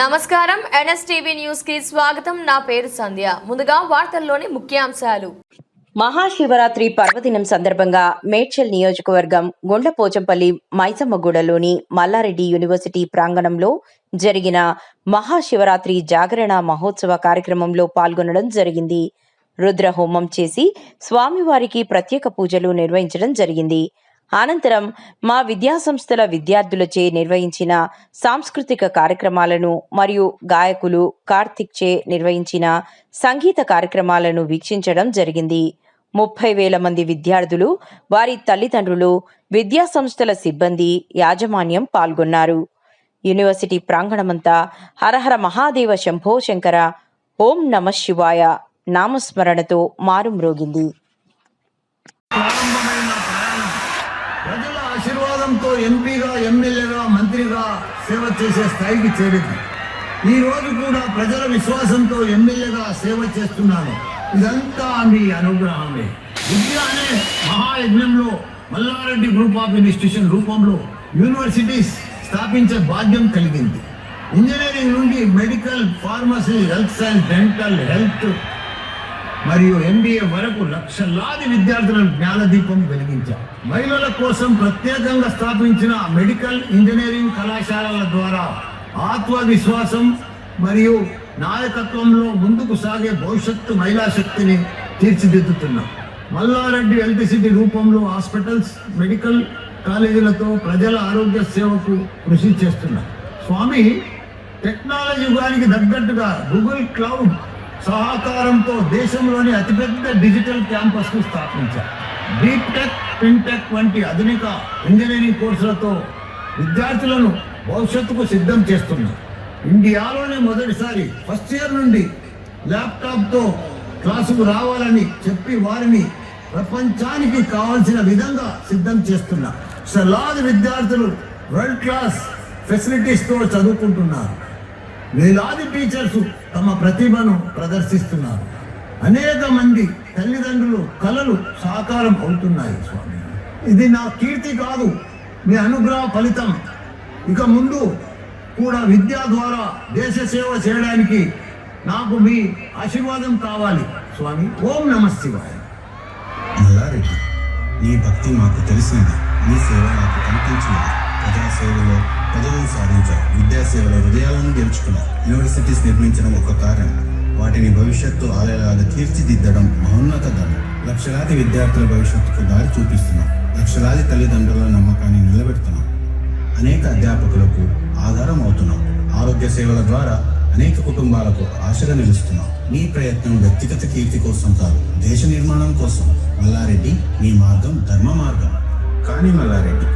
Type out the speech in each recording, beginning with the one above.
నమస్కారం. ఎన్ఎస్టీవీ న్యూస్కి స్వాగతం. నా పేరు సంధ్య. ముందుగా వార్తల్లోని ముఖ్యాంశాలు. మహాశివరాత్రి పర్వదినం సందర్భంగా మేడ్చల్ నియోజకవర్గం గుండ్లపోచంపల్లి మైసమ్మగూడలోని మల్లారెడ్డి యూనివర్సిటీ ప్రాంగణంలో జరిగిన మహాశివరాత్రి జాగరణ మహోత్సవ కార్యక్రమంలో పాల్గొనడం జరిగింది. రుద్రహోమం చేసి స్వామివారికి ప్రత్యేక పూజలు నిర్వహించడం జరిగింది. అనంతరం మా విద్యాసంస్థల విద్యార్థులచే నిర్వహించిన సాంస్కృతిక కార్యక్రమాలను మరియు గాయకులు కార్తిక్ చే నిర్వహించిన సంగీత కార్యక్రమాలను వీక్షించడం జరిగింది. ముప్పై వేల మంది విద్యార్థులు వారి తల్లిదండ్రులు విద్యాసంస్థల సిబ్బంది యాజమాన్యం పాల్గొన్నారు. యూనివర్సిటీ ప్రాంగణమంతా హరహర మహాదేవ శంభో శంకర ఓం నమ శివాయ నామస్మరణతో మారుమ్రోగింది. ఆశీర్వాదంతో ఎంపీగా ఎమ్మెల్యేగా మంత్రిగా సేవ చేసే స్థాయికి చేరింది. ఈ రోజు కూడా ప్రజల విశ్వాసంతో ఎమ్మెల్యేగా సేవ చేస్తున్నాను. ఇదంతా మీ అనుగ్రహమే. విద్య అనే మహాయజ్ఞంలో మల్లారెడ్డి గ్రూప్ ఆఫ్ ఇన్స్టిట్యూషన్ రూపంలో యూనివర్సిటీస్ స్థాపించే భాగ్యం కలిగింది. ఇంజనీరింగ్ నుండి medical pharmacy health science dental health మరియు ఎంబీఏ వరకు లక్షలాది విద్యార్థులను జ్ఞానదీపం వెలిగించారు. మహిళల కోసం ప్రత్యేకంగా స్థాపించిన మెడికల్ ఇంజనీరింగ్ కళాశాలల ద్వారా ఆత్మవిశ్వాసం మరియు నాయకత్వంలో ముందుకు సాగే భవిష్యత్తు మహిళా శక్తిని తీర్చిదిద్దుతున్నాం. మల్లారెడ్డి హెల్త్ సిటీ రూపంలో హాస్పిటల్స్ మెడికల్ కాలేజీలతో ప్రజల ఆరోగ్య సేవకు కృషి చేస్తున్నారు. స్వామి టెక్నాలజీ యుగానికి తగ్గట్టుగా గూగుల్ క్లౌడ్ సహకారంతో దేశంలోని అతిపెద్ద డిజిటల్ క్యాంపస్ను స్థాపించారు. బీటెక్ ఫిన్టెక్ వంటి ఆధునిక ఇంజనీరింగ్ కోర్సులతో విద్యార్థులను భవిష్యత్తుకు సిద్ధం చేస్తున్నారు. ఇండియాలోనే మొదటిసారి ఫస్ట్ ఇయర్ నుండి ల్యాప్టాప్తో క్లాసుకు రావాలని చెప్పి వారిని ప్రపంచానికి కావాల్సిన విధంగా సిద్ధం చేస్తున్నారు. సలాది విద్యార్థులు వరల్డ్ క్లాస్ ఫెసిలిటీస్తో చదువుకుంటున్నారు. వేలాది టీచర్స్ తమ ప్రతిభను ప్రదర్శిస్తున్నారు. అనేక మంది తల్లిదండ్రులు కళలు సాకారం అవుతున్నాయి స్వామి. ఇది నా కీర్తి కాదు మీ అనుగ్రహ ఫలితం. ఇక ముందు కూడా విద్య ద్వారా దేశ సేవ చేయడానికి నాకు మీ ఆశీర్వాదం కావాలి స్వామి. ఓం నమ శివాయ. మల్లారెడ్డి నీ భక్తి మాకు తెలిసినది. నీ సేవ నాకు కనిపించినది. ప్రజాసేవలో ప్రజలను సాధించావు విద్యా హృదయాలను గెలుచుకున్నావు యూనివర్సిటీస్ నిర్మించడం ఒక కార్యం వాటిని భవిష్యత్తు ఆలయాలుగా తీర్చిదిద్దడం మహోన్నత ధనం లక్షలాది విద్యార్థుల భవిష్యత్తుకు దారి చూపిస్తున్నాం. లక్షలాది తల్లిదండ్రుల నమ్మకాన్ని నిలబెడుతున్నాం. అనేక అధ్యాపకులకు ఆధారం అవుతున్నాం ఆరోగ్య సేవల ద్వారా అనేక కుటుంబాలకు ఆశగా నిలుస్తున్నాం. మీ ప్రయత్నం వ్యక్తిగత కీర్తి కోసం కాదు దేశ నిర్మాణం కోసం. మల్లారెడ్డి నీ మార్గం ధర్మ మార్గం. కానీ మల్లారెడ్డి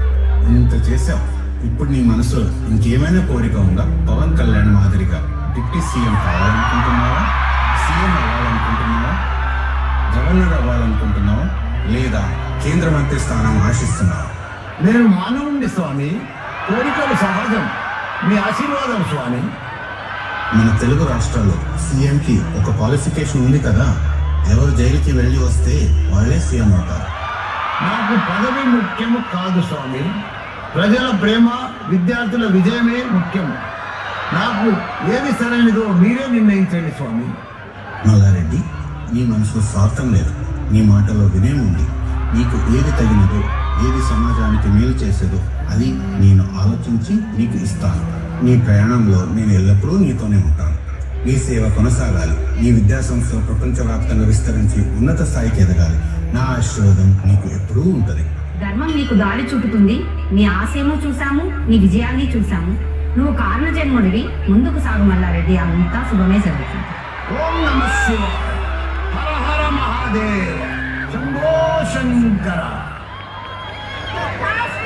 ఇంత చేశావు. ఇప్పుడు నీ మనసులో ఇంకేమైనా కోరిక ఉందా? పవన్ కళ్యాణ్ మాదిరిగా డిప్యూటీ సీఎం కావాలనుకుంటున్నావా? సీఎం అవ్వాలనుకుంటున్నావా? గవర్నర్ అవ్వాలనుకుంటున్నావా? లేదా కేంద్ర మంత్రి స్థానం ఆశిస్తున్నావా? నేను మానవుణ్ణి స్వామి. కోరికలు సహజం. మీ ఆశీర్వాదం స్వామి. మన తెలుగు రాష్ట్రాల్లో సీఎంకి ఒక క్వాలిఫికేషన్ ఉంది కదా? ఎవరు జైలుకి వెళ్ళి వస్తే వాళ్ళే సీఎం అవుతారు. నాకు పదవి ముఖ్యము కాదు స్వామి. ప్రజల ప్రేమ విద్యార్థుల విజయమే ముఖ్యం. నాకు ఏది సరైనదో మీరే నిర్ణయించండి స్వామి. మల్లారెడ్డి నీ మనసులో స్వార్థం లేదు. నీ మాటలో వినయం ఉంది. నీకు ఏది తగినదో ఏది సమాజానికి మేలు చేసేదో అది నేను ఆలోచించి నీకు ఇస్తాను. నీ ప్రయాణంలో నేను ఎల్లప్పుడూ నీతోనే ఉంటాను. నీ సేవ కొనసాగాలి. నీ విద్యాసంస్థలు ప్రపంచవ్యాప్తంగా విస్తరించి ఉన్నత స్థాయికి ఎదగాలి. నా ఆశీర్వాదం నీకు ఎప్పుడూ ఉంటుంది. ధర్మం నీకు దారి చూపుతుంది. నీ ఆశయము చూసాము నీ విజయాన్ని చూసాము నువ్వు కారణ జన్ముడివి ముందుకు సాగు మల్లారెడ్డి అంతా శుభమే జరుగుతుంది. ఓం నమ శివాయ. హర హర మహాదేవ. శంభో శంకర. జై